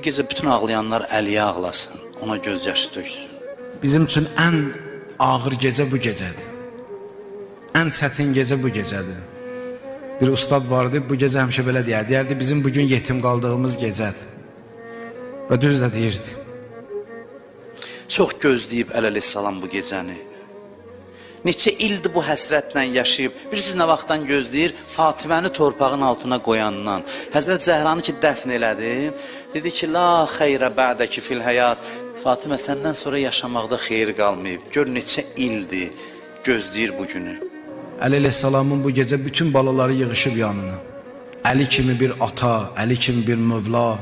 Bu gecə bütün ağlayanlar Əliyə ağlasın, ona göz yaşı töksün. Bizim üçün ən ağır gecə bu gecədir. Ən çətin gecə bu gecədir. Bir ustad vardı, bu gecə həmişə belə deyər. Deyərdi, bizim bugün yetim qaldığımız gecədir. Və düz də deyirdi. Çox gözləyib əleyhissalam bu gecəni. Neçə ildir bu həsrətlə yaşayıb. Bilirsiniz nə vaxtdan gözləyir? Fatiməni torpağın altına qoyandan. Həzrət Zəhranı ki dəfn elədi, dedi ki, la xeyrə ba'dəki fil həyat. Fatimə səndən sonra yaşamaqda xeyir qalmayıb. Gör neçə ildir gözləyir bu günü. Əli əleyhissalamın bu gecə bütün balaları yığışıb yanına. Əli kimi bir ata, Əli kimi bir mövla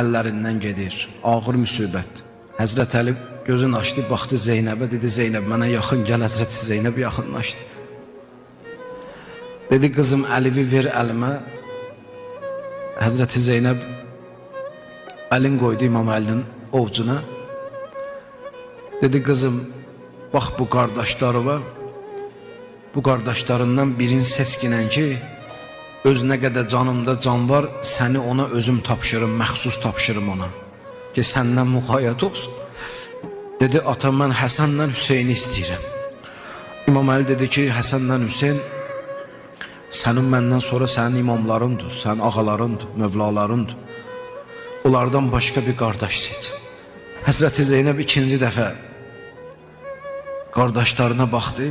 əllərindən gedir. Ağır müsibət. Həzrət Əli gözünü açdı, baxdı Zeynəbə, dedi Zeynəb mənə yaxın gəl, Həzrət Zeynəb yaxınlaşdı. Dedi qızım Əlivi ver əlimə. Həzrəti Zeynəb əlin qoydu İmam Əlinin ovcuna. Dedi qızım, bax bu qardaşlarıma bu qardaşlarından birini seçkinən ki, öz nə canımda can var, səni ona özüm tapşırım, məxsus tapşırım ona. Ki, səndən müqayyət olsun. Dedi, ata, mən Həsənlə Hüseyni istəyirəm. İmam Əli dedi ki, Həsənlə Hüseyn sənin məndən sonra sənin imamlarındır, sənin ağalarındır, mövlalarındır. Onlardan başqa bir qardaş seç. Həzrəti Zeynəb ikinci dəfə qardaşlarına baxdı.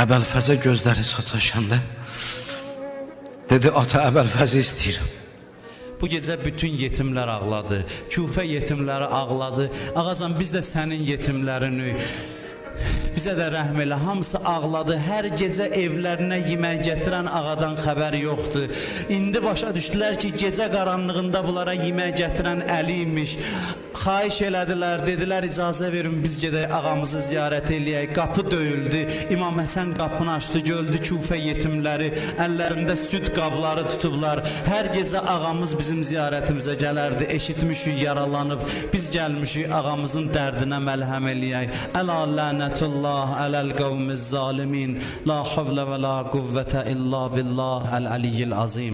Əbəlfəzə gözləri sataşanda dedi ata Əbəlfəzi istəyirəm. Bu gecə bütün yetimlər ağladı. Küfə yetimləri ağladı. Ağacan biz də sənin yetimlərini Bizə də rəhm elə. Hamısı ağladı. Hər gecə evlərinə yemək gətirən ağadan xəbər yoxdur. İndi başa düşdülər ki, gecə qaranlığında bunlara yemək gətirən Əli imiş. Xahiş elədilər, dedilər icazə verin biz gedək ağamızı ziyarət eləyək. Qapı döyüldü. İmam Həsən qapını açdı, gördü küfə yetimləri əllərində süd qabları tutublar. Hər gecə ağamız bizim ziyarətimizə gələrdi. Eşitmişik yaralanıb. Biz gəlmişik ağamızın dərdinə məlhəm eləyək. Əla lənətullah ələl qavmiz zalimin. La havlə və la quvvətə illa billah əl-aliyyil azim.